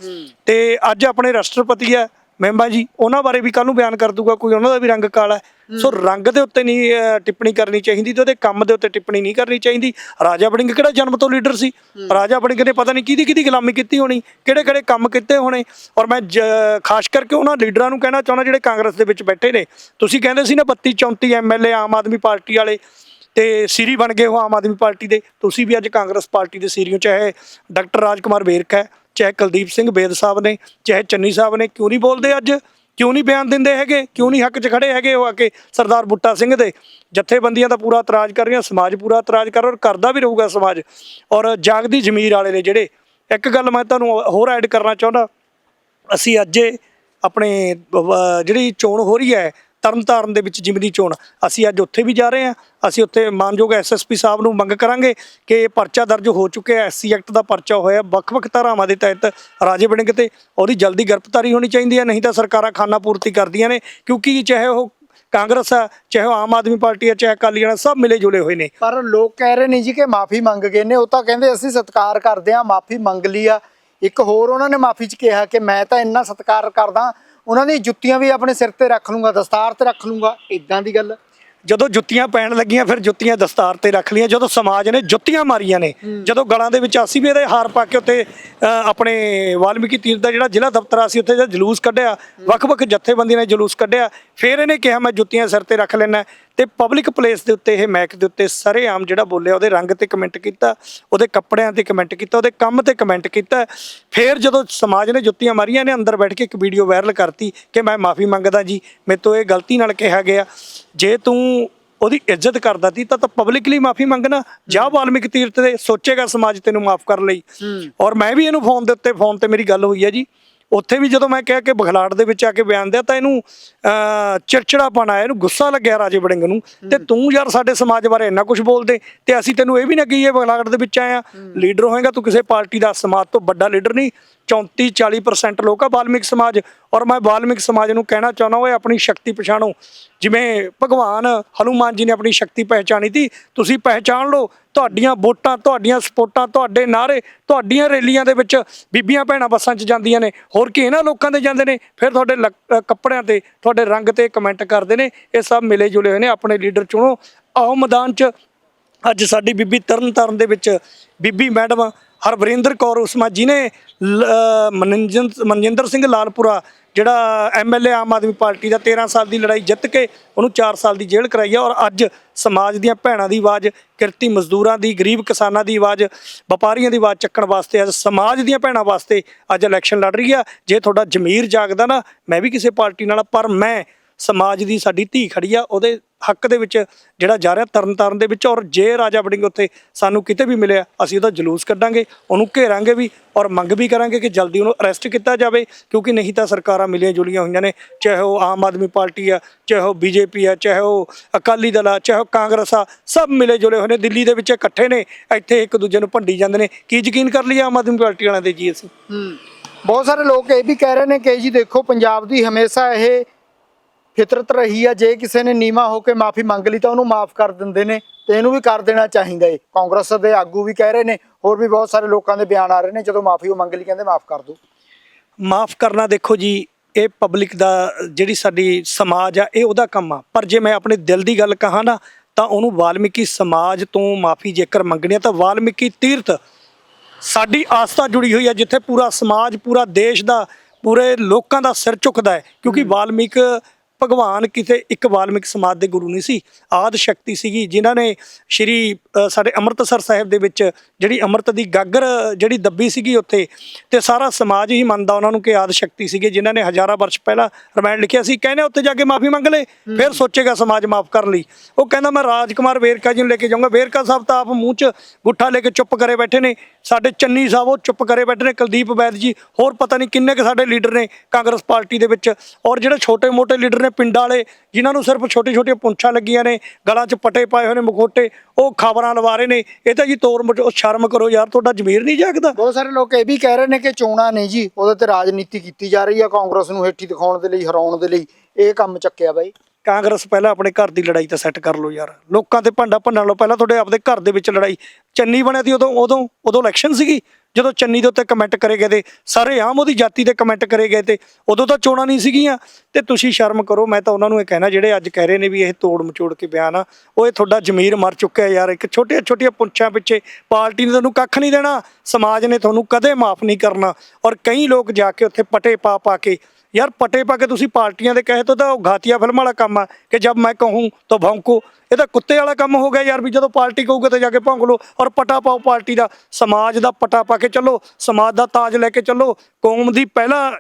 ਤੇ ਅੱਜ ਆਪਣੇ ਰਾਸ਼ਟਰਪਤੀ ਆ ਮਹਿਮਾ ਜੀ ਉਹਨਾਂ ਬਾਰੇ ਵੀ ਕੱਲ ਨੂੰ ਬਿਆਨ ਕਰ ਦੂਗਾ ਕੋਈ ਉਹਨਾਂ ਦਾ ਵੀ ਰੰਗ ਕਾਲਾ ਸੋ ਰੰਗ ਦੇ ਉੱਤੇ ਨਹੀਂ ਟਿੱਪਣੀ ਕਰਨੀ ਚਾਹੀਦੀ ਤੇ ਉਹਦੇ ਕੰਮ ਦੇ ਉੱਤੇ ਟਿੱਪਣੀ ਨਹੀਂ ਕਰਨੀ ਚਾਹੀਦੀ। ਰਾਜਾ ਵੜਿੰਗ ਕਿਹੜਾ ਜਨਮ ਤੋਂ ਲੀਡਰ ਸੀ? ਰਾਜਾ ਵੜਿੰਗ ਨੇ ਪਤਾ ਨਹੀਂ ਕਿਹਦੀ ਕਿਹਦੀ ਗੁਲਾਮੀ ਕੀਤੀ ਹੋਣੀ ਕਿਹੜੇ ਕਿਹੜੇ ਕੰਮ ਕੀਤੇ ਹੋਣੇ। ਔਰ ਮੈਂ ਖਾਸ ਕਰਕੇ ਉਹਨਾਂ ਲੀਡਰਾਂ ਨੂੰ ਕਹਿਣਾ ਚਾਹੁੰਦਾ ਜਿਹੜੇ ਕਾਂਗਰਸ ਦੇ ਵਿੱਚ ਬੈਠੇ ਨੇ। ਤੁਸੀਂ ਕਹਿੰਦੇ ਸੀ ਨਾ 32 34 ਐਮਐਲਏ ਆਮ ਆਦਮੀ ਪਾਰਟੀ ਵਾਲੇ ਤੇ ਸੀਰੀ ਬਣ ਗਏ ਹੋ ਆਮ ਆਦਮੀ ਪਾਰਟੀ ਦੇ। ਤੁਸੀਂ ਵੀ ਅੱਜ ਕਾਂਗਰਸ ਪਾਰਟੀ ਦੇ ਸੀਰੀਓ ਚਾਹੇ ਡਾਕਟਰ ਰਾਜਕੁਮਾਰ ਵੇਰਕ ਹੈ। ਚਾਹੇ ਕੁਲਦੀਪ ਸਿੰਘ ਬੇਦ ਸਾਹਿਬ ਨੇ, ਚਾਹੇ ਚੰਨੀ ਸਾਹਿਬ ਨੇ, ਕਿਉਂ ਨਹੀਂ ਬੋਲਦੇ ਅੱਜ? ਕਿਉਂ ਨਹੀਂ ਬਿਆਨ ਦਿੰਦੇ ਹੈਗੇ? ਕਿਉਂ ਨਹੀਂ ਹੱਕ 'ਚ ਖੜੇ ਹੈਗੇ ਉਹ ਆ ਕੇ ਸਰਦਾਰ ਬੁੱਟਾ ਸਿੰਘ ਦੇ? ਜਥੇਬੰਦੀਆਂ ਦਾ ਪੂਰਾ ਇਤਰਾਜ਼ ਕਰ ਰਹੀਆਂ, ਸਮਾਜ ਪੂਰਾ ਇਤਰਾਜ਼ ਕਰ ਔਰ ਕਰਦਾ ਵੀ ਰਹੂਗਾ ਸਮਾਜ। ਔਰ ਜਾਗਦੀ ਜ਼ਮੀਰ ਵਾਲੇ ਨੇ ਜਿਹੜੇ, ਇੱਕ ਗੱਲ ਮੈਂ ਤੁਹਾਨੂੰ ਹੋਰ ਐਡ ਕਰਨਾ ਚਾਹੁੰਦਾ। ਅਸੀਂ ਅੱਜ ਆਪਣੇ ਜਿਹੜੀ ਚੋਣ ਹੋ ਰਹੀ ਹੈ ਤਰਨਤਾਰਨ ਦੇ ਵਿੱਚ ਜਿਮਨੀ ਚੋਣ। ਅਸੀਂ ਅੱਜ ਉੱਥੇ ਵੀ ਜਾ ਰਹੇ ਹਾਂ। ਅਸੀਂ ਉੱਥੇ ਮਾਨਯੋਗ ਐਸਐਸਪੀ ਸਾਹਿਬ ਨੂੰ ਮੰਗ ਕਰਾਂਗੇ ਕਿ ਇਹ ਪਰਚਾ ਦਰਜ ਹੋ ਚੁੱਕਿਆ ਐਸਸੀ ਐਕਟ ਦਾ ਪਰਚਾ ਹੋਇਆ। ਵੱਖ-ਵੱਖ ਧਾਰਾਵਾਂ ਦੇ ਤਹਿਤ ਰਾਜੇ ਵੜਿੰਗ ਤੇ ਉਹਦੀ ਜਲਦੀ ਗ੍ਰਿਫਤਾਰੀ ਹੋਣੀ ਚਾਹੀਦੀ ਹੈ। ਨਹੀਂ ਤਾਂ ਸਰਕਾਰਾਂ ਖਾਨਾ ਪੂਰਤੀ ਕਰਦੀਆਂ ਨੇ, ਕਿਉਂਕਿ ਚਾਹੇ ਉਹ ਕਾਂਗਰਸ ਆ ਚਾਹੇ ਉਹ ਆਮ ਆਦਮੀ ਪਾਰਟੀ ਆ ਚਾਹੇ ਅਕਾਲੀ ਵਾਲਾ ਸਭ ਮਿਲੇ ਜੁਲੇ ਹੋਏ ਨੇ। ਪਰ ਲੋਕ ਕਹਿ ਰਹੇ ਨੇ ਜੀ ਕਿ ਮਾਫੀ ਮੰਗ ਗਏ ਨੇ। ਉਹ ਤਾਂ ਕਹਿੰਦੇ ਅਸੀਂ ਸਤਿਕਾਰ ਕਰਦੇ ਆ ਮਾਫੀ ਮੰਗ ਲਈ ਆ। ਇੱਕ ਹੋਰ ਉਹਨਾਂ ਨੇ ਮਾਫੀ 'ਚ ਕਿਹਾ ਕਿ ਮੈਂ ਤਾਂ ਇੰਨਾ ਸਤਿਕਾਰ ਕਰਦਾ ਉਹਨਾਂ ਦੀ ਜੁੱਤੀਆਂ ਵੀ ਆਪਣੇ ਸਿਰ ਤੇ ਰੱਖ ਲੂੰਗਾ ਦਸਤਾਰ ਤੇ ਰੱਖ ਲੂੰਗਾ ਇਦਾਂ ਦੀ ਗੱਲ। ਜਦੋਂ ਜੁੱਤੀਆਂ ਪੈਣ ਲੱਗੀਆਂ ਫਿਰ ਜੁੱਤੀਆਂ ਦਸਤਾਰ ਤੇ ਰੱਖ ਲਈਆਂ। ਜਦੋਂ ਸਮਾਜ ਨੇ ਜੁੱਤੀਆਂ ਮਾਰੀਆਂ ਨੇ ਜਦੋਂ ਗਲਾਂ ਦੇ ਵਿੱਚ ਅਸੀਂ ਵੀ ਇਹਦੇ ਹਾਰ ਪਾ ਕੇ ਉੱਤੇ ਆਪਣੇ ਵਾਲਮੀਕੀ ਤੀਰਥ ਦਾ ਜਿਹੜਾ ਜ਼ਿਲ੍ਹਾ ਦਫ਼ਤਰ ਆ ਸੀ ਉੱਥੇ ਜਦ ਜਲੂਸ ਕੱਢਿਆ। ਵੱਖ-ਵੱਖ ਜਥੇਬੰਦੀਆਂ ਨੇ ਜਲੂਸ ਕੱਢਿਆ। ਫਿਰ ਇਹਨੇ ਕਿਹਾ ਮੈਂ ਜੁੱਤੀਆਂ ਸਿਰ ਤੇ ਰੱਖ ਲੈਣਾ ਤੇ ਪਬਲਿਕ ਪਲੇਸ ਦੇ ਉੱਤੇ ਇਹ ਮੈਕ ਦੇ ਉੱਤੇ ਸਰੇਆਮ ਜਿਹੜਾ ਬੋਲਿਆ ਉਹਦੇ ਰੰਗ ਤੇ ਕਮੈਂਟ ਕੀਤਾ ਉਹਦੇ ਕੱਪੜਿਆਂ ਤੇ ਕਮੈਂਟ ਕੀਤਾ ਉਹਦੇ ਕੰਮ ਤੇ ਕਮੈਂਟ ਕੀਤਾ। ਫਿਰ ਜਦੋਂ ਸਮਾਜ ਨੇ ਜੁੱਤੀਆਂ ਮਾਰੀਆਂ ਨੇ ਅੰਦਰ ਬੈਠ ਕੇ ਇੱਕ ਵੀਡੀਓ ਵਾਇਰਲ ਕਰਤੀ ਕਿ ਮੈਂ ਮਾਫੀ ਮੰਗਦਾ ਜੀ ਮੇਰੇ ਤੋਂ ਇਹ ਗਲਤੀ ਨਾਲ ਕਿਹਾ ਗਿਆ। ਜੇ ਤੂੰ ਉਹਦੀ ਇੱਜ਼ਤ ਕਰਦਾ ਸੀ ਤਾਂ ਤਾਂ ਪਬਲਿਕਲੀ ਮਾਫੀ ਮੰਗਣਾ ਜਾਂ ਵਾਲਮੀਕ ਤੀਰਥ ਦੇ ਸੋਚੇਗਾ ਸਮਾਜ ਤੈਨੂੰ ਮਾਫ ਕਰਨ ਲਈ। ਔਰ ਮੈਂ ਵੀ ਇਹਨੂੰ ਫੋਨ ਦੇ ਉੱਤੇ ਫੋਨ ਤੇ ਮੇਰੀ ਗੱਲ ਹੋਈ ਹੈ ਜੀ। ਉੱਥੇ ਵੀ ਜਦੋਂ ਮੈਂ ਕਿਹਾ ਕਿ ਬਖਲਾੜ ਦੇ ਵਿੱਚ ਆ ਕੇ ਬਿਆਨ ਦਿਆ ਤਾਂ ਇਹਨੂੰ ਚਿੜਚਿੜਾਪਣ ਆਇਆ ਇਹਨੂੰ ਗੁੱਸਾ ਲੱਗਿਆ ਰਾਜੇ ਵੜਿੰਗ ਨੂੰ। ਤੇ ਤੂੰ ਯਾਰ ਸਾਡੇ ਸਮਾਜ ਬਾਰੇ ਇੰਨਾ ਕੁਝ ਬੋਲਦੇ ਤੇ ਅਸੀਂ ਤੈਨੂੰ ਇਹ ਵੀ ਨਾ ਕਹੀਏ ਬਖਲਾੜ ਦੇ ਵਿੱਚ ਆਇਆ ਲੀਡਰ ਹੋਏਗਾ ਤੂੰ ਕਿਸੇ ਪਾਰਟੀ ਦਾ ਸਮਾਜ ਤੋਂ ਵੱਡਾ ਲੀਡਰ ਨਹੀਂ 34 40% ਲੋਕ ਆ ਵਾਲਮੀਕ ਸਮਾਜ। ਔਰ ਮੈਂ ਵਾਲਮੀਕ ਸਮਾਜ ਨੂੰ ਕਹਿਣਾ ਚਾਹੁੰਦਾ ਓਏ ਆਪਣੀ ਸ਼ਕਤੀ ਪਛਾਣੋ। ਜਿਵੇਂ ਭਗਵਾਨ ਹਨੂਮਾਨ ਜੀ ਨੇ ਆਪਣੀ ਸ਼ਕਤੀ ਪਹਿਚਾਣੀ ਸੀ ਤੁਸੀਂ ਪਹਿਚਾਣ ਲਓ, ਤੁਹਾਡੀਆਂ ਵੋਟਾਂ, ਤੁਹਾਡੀਆਂ ਸਪੋਰਟਾਂ ਤੁਹਾਡੇ ਨਾਰੇ ਤੁਹਾਡੀਆਂ ਰੈਲੀਆਂ ਦੇ ਵਿੱਚ ਬੀਬੀਆਂ ਭੈਣਾਂ ਬੱਸਾਂ 'ਚ ਜਾਂਦੀਆਂ ਨੇ। ਹੋਰ ਕੀ ਇਹਨਾਂ ਲੋਕਾਂ ਦੇ ਜਾਂਦੇ ਨੇ? ਫਿਰ ਤੁਹਾਡੇ ਲੱਕ- ਕੱਪੜਿਆਂ ਤੇ, ਤੁਹਾਡੇ ਰੰਗ ਤੇ ਕਮੈਂਟ ਕਰਦੇ ਨੇ। ਇਹ ਸਭ ਮਿਲੇ ਜੁਲੇ ਹੋਏ ਨੇ, ਆਪਣੇ ਲੀਡਰ ਚੁਣੋ। ਆਓ ਮੈਦਾਨ 'ਚ। ਅੱਜ ਸਾਡੀ ਬੀਬੀ ਤਰਨ ਤਾਰਨ ਦੇ ਵਿੱਚ ਬੀਬੀ ਮੈਡਮ ਹਰਵਰਿੰਦਰ ਕੌਰ ਉਸਮਾ ਜੀ ਨੇ ਮਨਿੰਜਨ, ਮਨਜਿੰਦਰ ਸਿੰਘ ਲਾਲਪੁਰਾ, ਜਿਹੜਾ ਐਮਐਲਏ ਆਮ ਆਦਮੀ ਪਾਰਟੀ ਦਾ 13 ਸਾਲ ਦੀ ਲੜਾਈ ਜਿੱਤ ਕੇ ਉਹਨੂੰ 4 ਸਾਲ ਦੀ ਜੇਲ੍ਹ ਕਰਾਈ ਆ ਔਰ ਅੱਜ ਸਮਾਜ ਦੀਆਂ ਭੈਣਾਂ ਦੀ ਆਵਾਜ਼, ਕਿਰਤੀ ਮਜ਼ਦੂਰਾਂ ਦੀ, ਗਰੀਬ ਕਿਸਾਨਾਂ ਦੀ ਆਵਾਜ਼, ਵਪਾਰੀਆਂ ਦੀ ਆਵਾਜ਼ ਚੱਕਣ ਵਾਸਤੇ ਅੱਜ ਸਮਾਜ ਦੀਆਂ ਭੈਣਾਂ ਵਾਸਤੇ ਅੱਜ ਇਲੈਕਸ਼ਨ ਲੜ ਰਹੀ ਆ। ਜੇ ਤੁਹਾਡਾ ਜ਼ਮੀਰ ਜਾਗਦਾ ਨਾ, ਮੈਂ ਵੀ ਕਿਸੇ ਪਾਰਟੀ ਨਾਲ ਪਰ ਮੈਂ ਸਮਾਜ ਦੀ ਸਾਡੀ ਧੀ ਖੜੀ ਆ, ਉਹਦੇ ਹੱਕ ਦੇ ਵਿੱਚ ਜਿਹੜਾ ਜਾ ਰਿਹਾ ਤਰਨਤਾਰਨ ਦੇ ਵਿੱਚ ਔਰ ਜੇ ਰਾਜਾ ਵੜਿੰਗ ਉੱਥੇ ਸਾਨੂੰ ਕਿਤੇ ਵੀ ਮਿਲਿਆ, ਅਸੀਂ ਉਹਦਾ ਜਲੂਸ ਕੱਢਾਂਗੇ, ਉਹਨੂੰ ਘੇਰਾਂਗੇ ਵੀ ਔਰ ਮੰਗ ਵੀ ਕਰਾਂਗੇ ਕਿ ਜਲਦੀ ਉਹਨੂੰ ਅਰੈਸਟ ਕੀਤਾ ਜਾਵੇ, ਕਿਉਂਕਿ ਨਹੀਂ ਤਾਂ ਸਰਕਾਰਾਂ ਮਿਲੀਆਂ ਜੁਲੀਆਂ ਹੋਈਆਂ ਨੇ, ਚਾਹੇ ਉਹ ਆਮ ਆਦਮੀ ਪਾਰਟੀ ਆ, ਚਾਹੇ ਉਹ ਬੀਜੇਪੀ ਆ, ਚਾਹੇ ਉਹ ਅਕਾਲੀ ਦਲ ਆ, ਚਾਹੇ ਉਹ ਕਾਂਗਰਸ ਆ, ਸਭ ਮਿਲੇ ਜੁਲੇ ਹੋਏ ਨੇ, ਦਿੱਲੀ ਦੇ ਵਿੱਚ ਇਕੱਠੇ ਨੇ, ਇੱਥੇ ਇੱਕ ਦੂਜੇ ਨੂੰ ਭੰਡੀ ਜਾਂਦੇ ਨੇ। ਕੀ ਯਕੀਨ ਕਰ ਲਈਏ ਆਮ ਆਦਮੀ ਪਾਰਟੀ ਵਾਲਿਆਂ ਦੇ ਜੀ ਅਸੀਂ? ਬਹੁਤ ਸਾਰੇ ਲੋਕ ਇਹ ਵੀ ਕਹਿ ਰਹੇ ਨੇ ਕਿ ਜੀ ਦੇਖੋ, ਪੰਜਾਬ ਦੀ ਹਮੇਸ਼ਾ ਇਹ ਫਿਤਰਤ ਰਹੀ ਆ ਜੇ ਕਿਸੇ ਨੇ ਨੀਵਾ ਹੋ ਕੇ ਮਾਫੀ ਮੰਗ ਲਈ ਤਾਂ ਉਹਨੂੰ ਮਾਫ ਕਰ ਦਿੰਦੇ ਨੇ ਤੇ ਇਹਨੂੰ ਵੀ ਕਰ ਦੇਣਾ ਚਾਹੀਦਾ ਏ। ਕਾਂਗਰਸ ਦੇ ਆਗੂ ਵੀ ਕਹਿ ਰਹੇ ਨੇ ਹੋਰ ਵੀ ਬਹੁਤ ਸਾਰੇ ਲੋਕਾਂ ਦੇ ਬਿਆਨ ਆ ਰਹੇ ਨੇ ਜਦੋਂ ਮਾਫੀ ਉਹ ਮੰਗ ਲਈ ਕਹਿੰਦੇ ਮਾਫ ਕਰ ਦਿਓ। ਮਾਫ ਕਰਨਾ ਦੇਖੋ ਜੀ ਇਹ ਪਬਲਿਕ ਦਾ ਜਿਹੜੀ ਸਾਡੀ ਸਮਾਜ ਆ ਇਹ ਉਹਦਾ ਕੰਮ ਆ। ਪਰ ਜੇ ਮੈਂ ਆਪਣੇ ਦਿਲ ਦੀ ਗੱਲ ਕਹਾਂ ਨਾ ਤਾਂ ਉਹਨੂੰ ਵਾਲਮੀਕੀ ਸਮਾਜ ਤੋਂ ਮਾਫੀ ਜੇਕਰ ਮੰਗਣੀ ਆ ਤਾਂ ਵਾਲਮੀਕੀ ਤੀਰਥ ਸਾਡੀ ਆਸਥਾ ਜੁੜੀ ਹੋਈ ਹੈ ਜਿੱਥੇ ਪੂਰਾ ਸਮਾਜ ਪੂਰਾ ਦੇਸ਼ ਦਾ ਪੂਰੇ ਲੋਕਾਂ ਦਾ ਸਿਰ ਝੁਕਦਾ ਹੈ ਕਿਉਂਕਿ ਵਾਲਮੀਕ ਭਗਵਾਨ ਕਿਤੇ ਇੱਕ ਵਾਲਮੀਕ ਸਮਾਜ ਦੇ ਗੁਰੂ ਨਹੀਂ ਸੀ। ਆਦ ਸ਼ਕਤੀ ਸੀਗੀ ਜਿਨ੍ਹਾਂ ਨੇ ਸ਼੍ਰੀ ਸਾਡੇ ਅੰਮ੍ਰਿਤਸਰ ਸਾਹਿਬ ਦੇ ਵਿੱਚ ਜਿਹੜੀ ਅੰਮ੍ਰਿਤ ਦੀ ਗਾਗਰ ਜਿਹੜੀ ਦੱਬੀ ਸੀਗੀ ਉੱਥੇ ਤੇ ਸਾਰਾ ਸਮਾਜ ਹੀ ਮੰਨਦਾ ਉਹਨਾਂ ਨੂੰ ਕਿ ਆਦ ਸ਼ਕਤੀ ਸੀਗੇ ਜਿਨ੍ਹਾਂ ਨੇ ਹਜ਼ਾਰਾਂ ਵਰਸ਼ ਪਹਿਲਾਂ ਰਮਾਇਣ ਲਿਖਿਆ ਸੀ। ਕਹਿੰਦੇ ਉੱਥੇ ਜਾ ਕੇ ਮਾਫੀ ਮੰਗ ਲੈ ਫਿਰ ਸੋਚੇਗਾ ਸਮਾਜ ਮਾਫ ਕਰਨ ਲਈ। ਉਹ ਕਹਿੰਦਾ ਮੈਂ ਰਾਜਕੁਮਾਰ ਵੇਰਕਾ ਜੀ ਨੂੰ ਲੈ ਕੇ ਜਾਊਂਗਾ। ਵੇਰਕਾ ਸਾਹਿਬ ਤਾਂ ਆਪ ਮੂੰਹ 'ਚ ਗੁੱਠਾ ਲੈ ਕੇ ਚੁੱਪ ਕਰੇ ਬੈਠੇ ਨੇ। ਸਾਡੇ ਚੰਨੀ ਸਾਹਿਬ ਉਹ ਚੁੱਪ ਕਰੇ ਬੈਠੇ ਨੇ। ਕੁਲਦੀਪ ਵੈਦ ਜੀ ਹੋਰ ਪਤਾ ਨਹੀਂ ਕਿੰਨੇ ਕੁ ਸਾਡੇ ਲੀਡਰ ਨੇ ਕਾਂਗਰਸ ਪਾਰਟੀ ਦੇ ਵਿੱਚ। ਔਰ ਜਿਹੜੇ ਛੋਟੇ-ਮੋਟੇ ਲੀਡਰ ਨੇ ਪਿੰਡਾਂ ਵਾਲੇ ਜਿਨ੍ਹਾਂ ਨੂੰ ਸਿਰਫ ਛੋਟੇ-ਛੋਟੇ ਪੁੰਛਾਂ ਲੱਗੀਆਂ ਨੇ ਗਲਾਂ 'ਚ ਪੱਟੇ ਪਾਏ ਹੋਏ ਨੇ ਮੁਖੋਟੇ ਉਹ ਖਬਰਾਂ ਲਵਾ ਰਹੇ ਨੇ। ਇਹ ਤਾਂ ਜੀ ਤੋਰ ਸ਼ਰਮ ਕਰੋ ਯਾਰ ਤੁਹਾਡਾ ਜ਼ਮੀਰ ਨਹੀਂ ਜਾਗਦਾ। ਬਹੁਤ ਸਾਰੇ ਲੋਕ ਇਹ ਵੀ ਕਹਿ ਰਹੇ ਨੇ ਕਿ ਚੋਣਾਂ ਨੇ ਜੀ ਉਹਦੇ ਤੇ ਰਾਜਨੀਤੀ ਕੀਤੀ ਜਾ ਰਹੀ ਆ ਕਾਂਗਰਸ ਨੂੰ ਹੇਠੀ ਦਿਖਾਉਣ ਦੇ ਲਈ ਹਰਾਉਣ ਦੇ ਲਈ ਇਹ ਕੰਮ ਚੱਕਿਆ ਬਾਈ। ਕਾਂਗਰਸ ਪਹਿਲਾਂ ਆਪਣੇ ਘਰ ਦੀ ਲੜਾਈ ਤਾਂ ਸੈੱਟ ਕਰ ਲਓ ਯਾਰ। ਲੋਕਾਂ ਤੇ ਭਾਂਡਾ ਭੰਨਣ ਲਓ ਪਹਿਲਾਂ ਤੁਹਾਡੇ ਆਪਦੇ ਘਰ ਦੇ ਵਿੱਚ ਲੜਾਈ। ਚੰਨੀ ਬਣਿਆ ਸੀ ਉਦੋਂ ਉਦੋਂ ਉਦੋਂ ਇਲੈਕਸ਼ਨ ਸੀਗੀ। ਜਦੋਂ ਚੰਨੀ ਦੇ ਉੱਤੇ ਕਮੈਂਟ ਕਰੇ ਗਏ ਤੇ, ਸਾਰੇ ਆਮ ਉਹਦੀ ਜਾਤੀ ਤੇ ਕਮੈਂਟ ਕਰੇ ਗਏ ਤੇ, ਉਦੋਂ ਤਾਂ ਚੋਣਾਂ ਨਹੀਂ ਸੀਗੀਆਂ। ਤੇ ਤੁਸੀਂ ਸ਼ਰਮ ਕਰੋ, ਮੈਂ ਤਾਂ ਉਹਨਾਂ ਨੂੰ ਇਹ ਕਹਿਣਾ, ਜਿਹੜੇ ਅੱਜ ਕਹਿ ਰਹੇ ਨੇ ਵੀ ਇਹ ਤੋੜ ਮਚੋੜ ਕੇ ਬਿਆਨ ਆ, ਉਹ ਇਹ ਤੁਹਾਡਾ ਜ਼ਮੀਰ ਮਰ ਚੁੱਕਿਆ ਯਾਰ, ਇੱਕ ਛੋਟੀਆਂ ਛੋਟੀਆਂ ਪੁੰਛਾਂ ਪਿੱਛੇ ਪਾਰਟੀ ਨੇ ਤੁਹਾਨੂੰ ਕੱਖ ਨਹੀਂ ਦੇਣਾ, ਸਮਾਜ ਨੇ ਤੁਹਾਨੂੰ ਕਦੇ ਮਾਫ ਨਹੀਂ ਕਰਨਾ, ਔਰ ਕਈ ਲੋਕ ਜਾ ਕੇ ਉੱਥੇ ਪਟੇ ਪਾ ਪਾ ਕੇ ਯਾਰ ਪਟੇ ਪਾ ਕੇ ਤੁਸੀਂ ਪਾਰਟੀਆਂ ਦੇ ਕਹੇ ਤੋਂ ਤਾਂ ਉਹ ਘਾਤੀਆ ਫਿਲਮ ਵਾਲਾ ਕੰਮ ਆ ਕਿ ਜਦ ਮੈਂ ਕਹੂੰ ਤਾਂ ਭੌਂਕੋ। ਇਹ ਤਾਂ ਕੁੱਤੇ ਵਾਲਾ ਕੰਮ ਹੋ ਗਿਆ ਯਾਰ ਵੀ ਜਦੋਂ ਪਾਰਟੀ ਕਹੂਗਾ ਤਾਂ ਜਾ ਕੇ ਭੌਂਕ ਲਓ ਔਰ ਪਟਾ ਪਾਓ ਪਾਰਟੀ ਦਾ। ਸਮਾਜ ਦਾ ਪਟਾ ਪਾ ਕੇ ਚੱਲੋ, ਸਮਾਜ ਦਾ ਤਾਜ ਲੈ ਕੇ ਚੱਲੋ, ਕੌਮ ਦੀ ਪਹਿਲਾਂ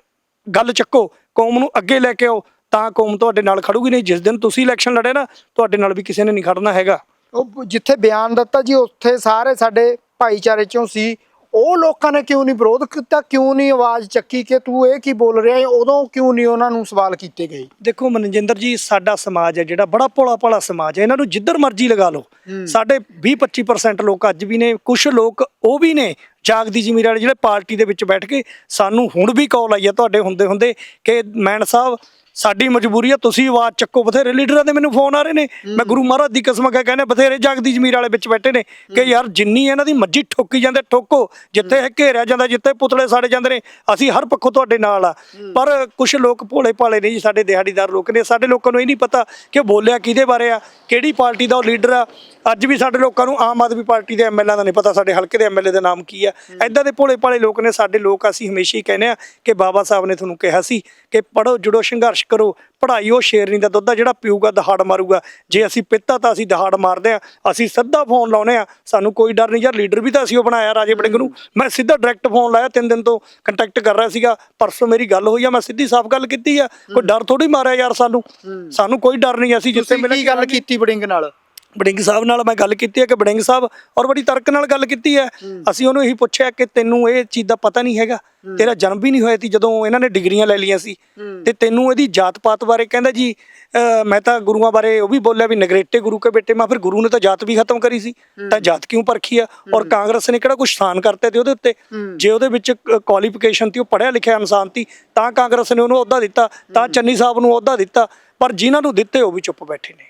ਗੱਲ ਚੱਕੋ, ਕੌਮ ਨੂੰ ਅੱਗੇ ਲੈ ਕੇ ਆਓ, ਤਾਂ ਕੌਮ ਤੁਹਾਡੇ ਨਾਲ ਖੜੂਗੀ ਨਹੀਂ। ਜਿਸ ਦਿਨ ਤੁਸੀਂ ਇਲੈਕਸ਼ਨ ਲੜੇ ਨਾ, ਤੁਹਾਡੇ ਨਾਲ ਵੀ ਕਿਸੇ ਨੇ ਨਹੀਂ ਖੜਨਾ ਹੈਗਾ। ਉਹ ਜਿੱਥੇ ਬਿਆਨ ਦਿੱਤਾ ਜੀ, ਉੱਥੇ ਸਾਰੇ ਸਾਡੇ ਭਾਈਚਾਰੇ ਚੋਂ ਸੀ। ਉਹ ਲੋਕਾਂ ਨੇ ਕਿਉਂ ਨਹੀਂ ਵਿਰੋਧ ਕੀਤਾ? ਕਿਉਂ ਨਹੀਂ ਆਵਾਜ਼ ਚੱਕੀ ਕਿ ਤੂੰ ਇਹ ਕੀ ਬੋਲ ਰਿਹਾ ਹੈ ਉਦੋਂ ਕਿਉਂ ਨਹੀਂ ਉਹਨਾਂ ਨੂੰ ਸਵਾਲ ਕੀਤੇ ਗਏ? ਦੇਖੋ ਮਨਜਿੰਦਰ ਜੀ ਸਾਡਾ ਸਮਾਜ ਹੈ ਜਿਹੜਾ ਬੜਾ ਭੋਲਾ ਭਾਲਾ ਸਮਾਜ ਹੈ। ਇਹਨਾਂ ਨੂੰ ਜਿੱਧਰ ਮਰਜ਼ੀ ਲਗਾ ਲਓ। ਸਾਡੇ 20-25% ਲੋਕ ਅੱਜ ਵੀ ਨੇ ਕੁਝ ਲੋਕ ਉਹ ਵੀ ਨੇ ਜਾਗਦੀ ਜ਼ਮੀਰ ਵਾਲੇ ਜਿਹੜੇ ਪਾਰਟੀ ਦੇ ਵਿੱਚ ਬੈਠ ਕੇ ਸਾਨੂੰ ਹੁਣ ਵੀ ਕਾਲ ਆਈ ਹੈ ਤੁਹਾਡੇ ਹੁੰਦੇ ਹੁੰਦੇ ਕਿ ਮੈਨ ਸਾਹਿਬ ਸਾਡੀ ਮਜਬੂਰੀ ਹੈ ਤੁਸੀਂ ਆਵਾਜ਼ ਚੱਕੋ ਬਥੇਰੇ ਲੀਡਰਾਂ ਦੇ ਮੈਨੂੰ ਫੋਨ ਆ ਰਹੇ ਨੇ। ਮੈਂ ਗੁਰੂ ਮਹਾਰਾਜ ਦੀ ਕਸਮ ਖਾ ਕਹਿੰਦੇ ਬਥੇਰੇ ਜਾਗਦੀ ਜ਼ਮੀਰ ਵਾਲੇ ਵਿੱਚ ਬੈਠੇ ਨੇ ਕਿ ਯਾਰ ਜਿੰਨੀ ਇਹਨਾਂ ਦੀ ਮੱਜੀ ਠੋਕੀ ਜਾਂਦੇ ਠੋਕੋ ਜਿੱਥੇ ਇਹ ਘੇਰਿਆ ਜਾਂਦਾ ਜਿੱਥੇ ਪੁਤਲੇ ਸਾੜੇ ਜਾਂਦੇ ਨੇ ਅਸੀਂ ਹਰ ਪੱਖੋਂ ਤੁਹਾਡੇ ਨਾਲ ਆ। ਪਰ ਕੁਝ ਲੋਕ ਭੋਲੇ ਭਾਲੇ ਨੇ ਜੀ ਸਾਡੇ ਦਿਹਾੜੀਦਾਰ ਲੋਕ ਨੇ ਸਾਡੇ ਲੋਕਾਂ ਨੂੰ ਇਹ ਨਹੀਂ ਪਤਾ ਕਿ ਉਹ ਬੋਲਿਆ ਕਿਹਦੇ ਬਾਰੇ ਆ ਕਿਹੜੀ ਪਾਰਟੀ ਦਾ ਉਹ ਲੀਡਰ ਆ। ਅੱਜ ਵੀ ਸਾਡੇ ਲੋਕਾਂ ਨੂੰ ਆਮ ਆਦਮੀ ਪਾਰਟੀ ਦੇ ਐਮਐਲਏ ਦਾ ਨਹੀਂ ਪਤਾ ਸਾਡੇ ਹਲਕੇ ਦੇ ਐਮਐਲਏ ਦਾ ਨਾਮ ਕੀ ਆ। ਐਦਾਂ ਦੇ ਭੋਲੇ ਭਾਲੇ ਲੋਕ ਨੇ ਸਾਡੇ ਲੋਕ ਅਸੀਂ ਹਮੇਸ਼ਾ ਹੀ ਕਹਿੰਦੇ ਆ ਕਿ ਬਾਬਾ ਸਾਹਿਬ ਨੇ ਤੁਹਾਨੂੰ ਕਿਹਾ ਸੀ ਕਿ ਪੜੋ ਜੁੜੋ ਸੰਘਰਸ਼ ਕਰੋ ਪੜ੍ਹਾਈ ਉਹ ਸ਼ੇਰਨੀ ਦਾ ਦੁੱਧ ਆ ਜਿਹੜਾ ਪੀਊਗਾ ਦਹਾੜ ਮਾਰੂਗਾ। ਜੇ ਅਸੀਂ ਪਿੱਤਾ ਤਾਂ ਅਸੀਂ ਦਹਾੜ ਮਾਰਦੇ ਆ ਅਸੀਂ ਸਿੱਧਾ ਫੋਨ ਲਾਉਨੇ ਆ ਸਾਨੂੰ ਕੋਈ ਡਰ ਨਹੀਂ ਯਾਰ ਲੀਡਰ ਵੀ ਤਾਂ ਅਸੀਂ ਉਹ ਬਣਾਇਆ ਰਾਜੇ ਵੜਿੰਗ ਨੂੰ। ਮੈਂ ਸਿੱਧਾ ਡਾਇਰੈਕਟ ਫੋਨ ਲਾਇਆ ਤਿੰਨ ਦਿਨ ਤੋਂ ਕੰਟੈਕਟ ਕਰ ਰਿਹਾ ਸੀਗਾ। ਪਰਸੋਂ ਮੇਰੀ ਗੱਲ ਹੋਈ ਆ ਮੈਂ ਸਿੱਧੀ ਸਾਫ਼ ਗੱਲ ਕੀਤੀ ਆ। ਕੋਈ ਡਰ ਥੋੜੀ ਮਾਰਿਆ ਯਾਰ ਸਾਨੂੰ। ਸਾਨੂੰ ਕੋਈ ਡਰ ਨਹੀਂ ਅਸੀਂ ਜਿੱਥੇ ਮਿਲੇ ਕੀ ਗੱਲ ਕੀਤੀ ਬੜਿੰਗ ਨਾਲ? ਬੜਿੰਗ ਸਾਹਿਬ ਨਾਲ ਮੈਂ ਗੱਲ ਕੀਤੀ ਹੈ ਕਿ ਬੜਿੰਗ ਸਾਹਿਬ ਔਰ ਬੜੀ ਤਰਕ ਨਾਲ ਗੱਲ ਕੀਤੀ ਹੈ। ਅਸੀਂ ਉਹਨੂੰ ਇਹੀ ਪੁੱਛਿਆ ਕਿ ਤੈਨੂੰ ਇਹ ਚੀਜ਼ ਦਾ ਪਤਾ ਨਹੀਂ ਹੈਗਾ। ਤੇਰਾ ਜਨਮ ਵੀ ਨਹੀਂ ਹੋਇਆ ਸੀ ਜਦੋਂ ਇਹਨਾਂ ਨੇ ਡਿਗਰੀਆਂ ਲੈ ਲਈਆਂ ਸੀ। ਤੇ ਤੈਨੂੰ ਇਹਦੀ ਜਾਤ ਪਾਤ ਬਾਰੇ ਕਹਿੰਦਾ ਜੀ ਮੈਂ ਤਾਂ ਗੁਰੂਆਂ ਬਾਰੇ ਉਹ ਵੀ ਬੋਲਿਆ ਵੀ ਨਗਰੇਟੇ ਗੁਰੂ ਕੇ ਬੇਟੇ ਮੈਂ ਫਿਰ ਗੁਰੂ ਨੇ ਤਾਂ ਜਾਤ ਵੀ ਖਤਮ ਕਰੀ ਸੀ। ਤਾਂ ਜਾਤ ਕਿਉਂ ਪਰਖੀ ਆ? ਔਰ ਕਾਂਗਰਸ ਨੇ ਕਿਹੜਾ ਕੁਝ ਸ਼ਾਨ ਕਰਤੇ ਤੇ ਉਹਦੇ ਉੱਤੇ? ਜੇ ਉਹਦੇ ਵਿੱਚ ਕੁਆਲੀਫਿਕੇਸ਼ਨ ਤੀ ਉਹ ਪੜ੍ਹਿਆ ਲਿਖਿਆ ਇਨਸਾਨ ਤੀ ਤਾਂ ਕਾਂਗਰਸ ਨੇ ਉਹਨੂੰ ਅਹੁਦਾ ਦਿੱਤਾ ਤਾਂ ਚੰਨੀ ਸਾਹਿਬ ਨੂੰ ਅਹੁਦਾ ਦਿੱਤਾ ਪਰ ਜਿਨ੍ਹਾਂ ਨੂੰ ਦਿੱਤੇ ਉਹ ਵੀ ਚੁੱਪ ਬੈਠੇ ਨੇ।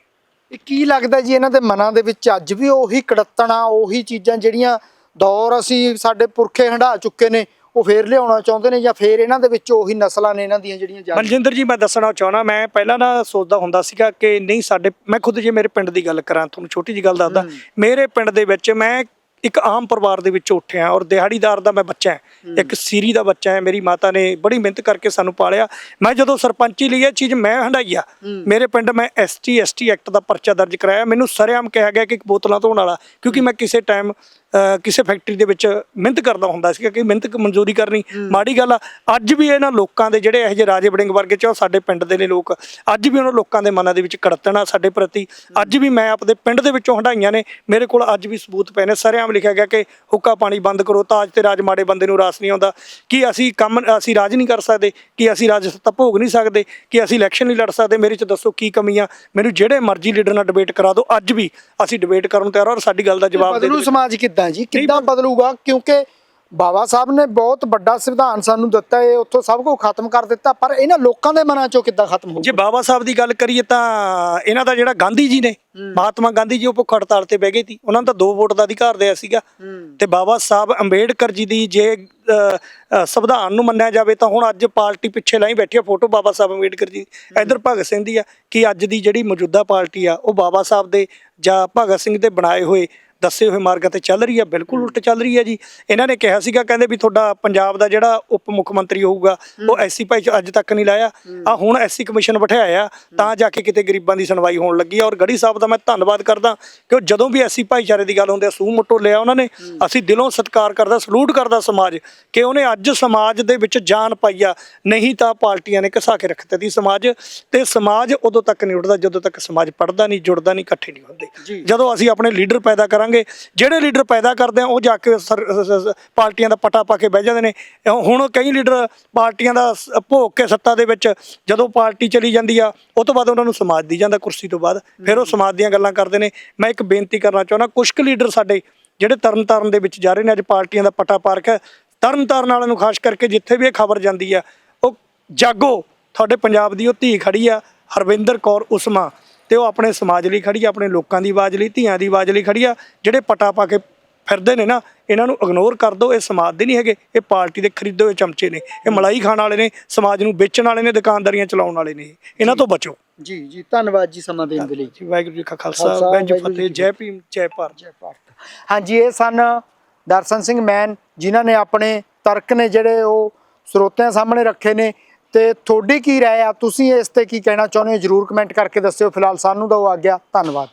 ਇਹ ਕੀ ਲੱਗਦਾ ਜੀ ਇਹਨਾਂ ਦੇ ਮਨਾਂ ਦੇ ਵਿੱਚ ਅੱਜ ਵੀ ਉਹੀ ਕੜੱਤਣਾ ਉਹੀ ਚੀਜ਼ਾਂ ਜਿਹੜੀਆਂ ਦੌਰ ਅਸੀਂ ਸਾਡੇ ਪੁਰਖੇ ਹੰਢਾ ਚੁੱਕੇ ਨੇ ਉਹ ਫੇਰ ਲਿਆਉਣਾ ਚਾਹੁੰਦੇ ਨੇ ਜਾਂ ਫੇਰ ਇਹਨਾਂ ਦੇ ਵਿੱਚ ਉਹੀ ਨਸਲਾਂ ਨੇ ਇਹਨਾਂ ਦੀਆਂ ਜਿਹੜੀਆਂ ਜਾ ਮਨਜਿੰਦਰ ਜੀ ਮੈਂ ਦੱਸਣਾ ਚਾਹਣਾ ਮੈਂ ਪਹਿਲਾਂ ਨਾ ਸੋਚਦਾ ਹੁੰਦਾ ਸੀਗਾ ਕਿ ਨਹੀਂ ਸਾਡੇ ਮੈਂ ਖੁਦ ਜੇ ਮੇਰੇ ਪਿੰਡ ਦੀ ਗੱਲ ਕਰਾਂ ਤੁਹਾਨੂੰ ਛੋਟੀ ਜੀ ਗੱਲ ਦੱਸਦਾ ਮੇਰੇ ਪਿੰਡ ਦੇ ਵਿੱਚ ਮੈਂ ਇੱਕ ਆਮ ਪਰਿਵਾਰ ਦੇ ਵਿੱਚ ਉੱਠਿਆ ਔਰ ਦਿਹਾੜੀਦਾਰ ਦਾ ਮੈਂ ਬੱਚਾ ਹਾਂ। ਇੱਕ ਸੀਰੀ ਦਾ ਬੱਚਾ ਹੈ। ਮੇਰੀ ਮਾਤਾ ਨੇ ਬੜੀ ਮਿਹਨਤ ਕਰਕੇ ਸਾਨੂੰ ਪਾਲਿਆ। ਮੈਂ ਜਦੋਂ ਸਰਪੰਚੀ ਲਈ ਇਹ ਚੀਜ਼ ਮੈਂ ਹੰਡਾਈਆ ਮੇਰੇ ਪਿੰਡ ਮੈਂ ਐਸਟੀ ਐਸਟੀ ਐਕਟ ਦਾ ਪਰਚਾ ਦਰਜ ਕਰਾਇਆ। ਮੈਨੂੰ ਸਰੇਆਮ ਕਿਹਾ ਗਿਆ ਕਿ ਇੱਕ ਬੋਤਲਾਂ ਧੋਣ ਵਾਲਾ ਕਿਉਂਕਿ ਮੈਂ ਕਿਸੇ ਟਾਈਮ ਕਿਸੇ ਫੈਕਟਰੀ ਦੇ ਵਿੱਚ ਮਿਹਨਤ ਕਰਦਾ ਹੁੰਦਾ ਸੀ ਕਿ ਮਿਹਨਤ ਮਨਜ਼ੂਰੀ ਕਰਨੀ। ਮਾੜੀ ਗੱਲ ਆ ਅੱਜ ਵੀ ਇਹਨਾਂ ਲੋਕਾਂ ਦੇ ਜਿਹੜੇ ਇਹੋ ਜਿਹੇ ਰਾਜੇ ਵੜਿੰਗ ਵਰਗੇ ਚ ਉਹ ਸਾਡੇ ਪਿੰਡ ਦੇ ਨੇ ਲੋਕ। ਅੱਜ ਵੀ ਉਹਨਾਂ ਲੋਕਾਂ ਦੇ ਮਨਾਂ ਦੇ ਵਿੱਚ ਕੜਤਣਾ ਸਾਡੇ ਪ੍ਰਤੀ। ਅੱਜ ਵੀ ਮੈਂ ਆਪਦੇ ਪਿੰਡ ਦੇ ਵਿੱਚੋਂ ਹੰਡਾਈਆਂ ਨੇ। ਮੇਰੇ ਕੋਲ ਅੱਜ ਵੀ ਸਬੂਤ ਪਏ ਨੇ। ਸਾਰਿਆਂ ਲਿਖਿਆ ਗਿਆ ਕਿ ਹੁੱਕਾ ਪਾਣੀ ਬੰਦ ਕਰੋ ਤਾਜ ਤੇ ਰਾਜ ਮਾੜੇ ਬੰਦੇ ਨੂੰ ਰਾਸ ਨਹੀਂ ਆਉਂਦਾ। ਕਿ ਅਸੀਂ ਕੰਮ ਅਸੀਂ ਰਾਜ ਨਹੀਂ ਕਰ ਸਕਦੇ ਕਿ ਅਸੀਂ ਰਾਜ ਸੱਤਾ ਭੋਗ ਨਹੀਂ ਸਕਦੇ ਕਿ ਅਸੀਂ ਇਲੈਕਸ਼ਨ ਨਹੀਂ ਲੜ ਸਕਦੇ। ਮੇਰੇ ਚ ਦੱਸੋ ਕੀ ਕਮੀਆਂ? ਮੈਨੂੰ ਜਿਹੜੇ ਮਰਜ਼ੀ ਲੀਡਰ ਨਾਲ ਡਿਬੇਟ ਕਰਾ ਦਿਓ। ਅੱਜ ਵੀ ਅਸੀਂ ਡਿਬੇਟ ਕਰਨ ਨੂੰ ਤਿਆਰ ਹਾਂ ਔਰ ਸਾਡੀ ਗੱਲ ਦਾ ਜਵਾਬ ਦੇ ਦਿਓ। ਸਮਾਜ ਕਿੱਦਾਂ ਜੀ ਕਿੱਦਾਂ ਬਦਲੂਗਾ? ਕਿਉਂਕਿ ਬਾਬਾ ਸਾਹਿਬ ਨੇ ਬਹੁਤ ਵੱਡਾ ਸੰਵਿਧਾਨ ਸਾਨੂੰ ਦਿੱਤਾ ਹੈ ਉੱਥੋਂ ਸਭ ਕੁਝ ਖਤਮ ਕਰ ਦਿੱਤਾ ਪਰ ਇਹਨਾਂ ਲੋਕਾਂ ਦੇ ਮਨਾਂ ਚੋਂ ਕਿੱਦਾਂ ਖਤਮ ਜੇ ਹੋਊਗਾ ਬਾਬਾ ਸਾਹਿਬ ਦੀ ਗੱਲ ਕਰੀਏ ਤਾਂ ਇਹਨਾਂ ਦਾ ਜਿਹੜਾ ਗਾਂਧੀ ਜੀ ਨੇ ਮਹਾਤਮਾ ਗਾਂਧੀ ਜੀ ਉਹ ਭੁੱਖ ਹੜਤਾਲ ਤੇ ਬਹਿ ਗਏ ਸੀ ਉਹਨਾਂ ਨੂੰ ਤਾਂ ਦੋ ਵੋਟ ਦਾ ਅਧਿਕਾਰ ਦਿਆ ਸੀਗਾ। ਤੇ ਬਾਬਾ ਸਾਹਿਬ ਅੰਬੇਡਕਰ ਜੀ ਦੀ ਜੇ ਸੰਵਿਧਾਨ ਨੂੰ ਮੰਨਿਆ ਜਾਵੇ ਤਾਂ ਹੁਣ ਅੱਜ ਪਾਰਟੀ ਪਿੱਛੇ ਲਾਈ ਬੈਠੀ ਆ ਫੋਟੋ ਬਾਬਾ ਸਾਹਿਬ ਅੰਬੇਡਕਰ ਜੀ ਇਧਰ ਭਗਤ ਸਿੰਘ ਦੀ ਆ ਕਿ ਅੱਜ ਦੀ ਜਿਹੜੀ ਮੌਜੂਦਾ ਪਾਰਟੀ ਆ ਉਹ ਬਾਬਾ ਸਾਹਿਬ ਦੇ ਜਾਂ ਭਗਤ ਸਿੰਘ ਦੇ ਬਣਾਏ ਹੋਏ ਦੱਸੇ ਹੋਏ ਮਾਰਗਾਂ ਤੇ ਚੱਲ ਰਹੀ ਹੈ ਬਿਲਕੁਲ ਉਲਟ ਚੱਲ ਰਹੀ ਹੈ ਜੀ। ਇਹਨਾਂ ਨੇ ਕਿਹਾ ਸੀਗਾ ਕਹਿੰਦੇ ਵੀ ਤੁਹਾਡਾ ਪੰਜਾਬ ਦਾ ਜਿਹੜਾ ਉਪ ਮੁੱਖ ਮੰਤਰੀ ਹੋਊਗਾ ਉਹ ਐਸਸੀ ਭਾਈ ਅੱਜ ਤੱਕ ਨਹੀਂ ਲਾਇਆ। ਆ ਹੁਣ ਐਸਸੀ ਕਮਿਸ਼ਨ ਬਿਠਾਇਆ ਤਾਂ ਜਾ ਕੇ ਕਿਤੇ ਗਰੀਬਾਂ ਦੀ ਸੁਣਵਾਈ ਹੋਣ ਲੱਗੀ ਆ। ਔਰ ਗੜੀ ਸਾਹਿਬ ਦਾ ਮੈਂ ਧੰਨਵਾਦ ਕਰਦਾ ਕਿ ਉਹ ਜਦੋਂ ਵੀ ਐਸਸੀ ਭਾਈਚਾਰੇ ਦੀ ਗੱਲ ਹੁੰਦੀ ਆ ਸੂਹ ਮੁੱਟੋ ਲਿਆ ਉਹਨਾਂ ਨੇ। ਅਸੀਂ ਦਿਲੋਂ ਸਤਿਕਾਰ ਕਰਦਾ ਸਲੂਟ ਕਰਦਾ ਸਮਾਜ ਕਿ ਉਹਨੇ ਅੱਜ ਸਮਾਜ ਦੇ ਵਿੱਚ ਜਾਨ ਪਾਈ ਆ। ਨਹੀਂ ਤਾਂ ਪਾਰਟੀਆਂ ਨੇ ਘਸਾ ਕੇ ਰੱਖਤੇ ਦੀ ਸਮਾਜ ਤੇ ਸਮਾਜ ਉਦੋਂ ਤੱਕ ਨਹੀਂ ਉੱਠਦਾ ਜਦੋਂ ਤੱਕ ਸਮਾਜ ਪੜਦਾ ਨਹੀਂ ਜੁੜਦਾ ਨਹੀਂ ਇਕੱਠੇ ਨਹੀਂ ਹੁੰਦੇ। ਜਦੋਂ ਅਸੀਂ ਆਪਣੇ ਲੀਡਰ ਪੈਦਾ ਕਰਾਂਗੇ ਜਿਹੜੇ ਲੀਡਰ ਪੈਦਾ ਕਰਦੇ ਆ, ਉਹ ਜਾ ਕੇ ਪਾਰਟੀਆਂ ਦਾ ਪਟਾ ਪਾ ਕੇ ਬਹਿ ਜਾਂਦੇ ਨੇ। ਹੁਣ ਕਈ ਲੀਡਰ ਪਾਰਟੀਆਂ ਦਾ ਭੋਗ ਕੇ ਸੱਤਾ ਦੇ ਵਿੱਚ ਜਦੋਂ ਪਾਰਟੀ ਚਲੀ ਜਾਂਦੀ ਆ, ਉਹ ਤੋਂ ਬਾਅਦ ਉਹਨਾਂ ਨੂੰ ਸਮਾਜ ਦੀ ਜਾਂਦਾ ਕੁਰਸੀ ਤੋਂ ਬਾਅਦ। ਫਿਰ ਉਹ ਸਮਾਜ ਦੀਆਂ ਗੱਲਾਂ ਕਰਦੇ ਨੇ। ਮੈਂ ਇੱਕ ਬੇਨਤੀ ਕਰਨਾ ਚਾਹੁੰਦਾ ਕੁਝ ਕੁ ਲੀਡਰ ਸਾਡੇ ਜਿਹੜੇ ਤਰਨ ਤਾਰਨ ਦੇ ਵਿੱਚ ਜਾ ਰਹੇ ਨੇ, ਅੱਜ ਪਾਰਟੀਆਂ ਦਾ ਪਟਾ ਪਾਰਕ ਹੈ ਤਰਨ ਤਾਰਨ ਵਾਲਿਆਂ ਨੂੰ ਖਾਸ ਕਰਕੇ ਜਿੱਥੇ ਵੀ ਇਹ ਖਬਰ ਜਾਂਦੀ ਆ, ਉਹ ਜਾਗੋ। ਤੁਹਾਡੇ ਪੰਜਾਬ ਦੀ ਉਹ ਧੀ ਖੜੀ ਆ, ਹਰਵਿੰਦਰ ਕੌਰ ਉਸਮਾ। ਤੇ ਉਹ ਆਪਣੇ ਸਮਾਜ ਲਈ ਖੜੀ ਆ ਆਪਣੇ ਲੋਕਾਂ ਦੀ ਆਵਾਜ਼ ਲਈ ਧੀਆਂ ਦੀ ਆਵਾਜ਼ ਲਈ ਖੜੀ ਆ। ਜਿਹੜੇ ਪਟਾ ਪਾ ਕੇ ਫਿਰਦੇ ਨੇ ਨਾ ਇਹਨਾਂ ਨੂੰ ਇਗਨੋਰ ਕਰ ਦਿਓ ਇਹ ਸਮਾਜ ਦੇ ਨਹੀਂ ਹੈਗੇ ਇਹ ਪਾਰਟੀ ਦੇ ਖਰੀਦੇ ਹੋਏ ਚਮਚੇ ਨੇ। ਇਹ ਮਲਾਈ ਖਾਣ ਵਾਲੇ ਨੇ ਸਮਾਜ ਨੂੰ ਵੇਚਣ ਵਾਲੇ ਨੇ ਦੁਕਾਨਦਾਰੀਆਂ ਚਲਾਉਣ ਵਾਲੇ ਨੇ। ਇਹਨਾਂ ਤੋਂ ਬਚੋ। ਜੀ ਜੀ ਧੰਨਵਾਦ ਜੀ ਸਮਾਂ ਦੇਣ ਦੇ ਲਈ। ਜੀ ਵਾਹਿਗੁਰੂ ਜੀ ਕਾ ਖਾਲਸਾ ਵਾਹਿਗੁਰੂ ਫਤਿਹ ਜੈ ਭੀਮ ਜੈ ਭਾਰਤ। ਜੈ ਭਾਰਤ। ਹਾਂਜੀ ਇਹ ਸਨ ਦਰਸ਼ਨ ਸਿੰਘ ਮੈਨ ਜਿਨ੍ਹਾਂ ਨੇ ਆਪਣੇ ਤਰਕ ਨੇ ਜਿਹੜੇ ਉਹ ਸਰੋਤਿਆਂ ਸਾਹਮਣੇ ਰੱਖੇ ਨੇ। ਤੇ ਤੁਹਾਡੀ ਕੀ ਰਾਏ ਆ? ਤੁਸੀਂ ਇਸ ਤੇ ਕੀ ਕਹਿਣਾ ਚਾਹੁੰਦੇ ਹੋ? ਜਰੂਰ ਕਮੈਂਟ ਕਰਕੇ ਦੱਸਿਓ। ਫਿਲਹਾਲ ਸਾਨੂੰ ਦਿਓ ਗਿਆ ਧੰਨਵਾਦ।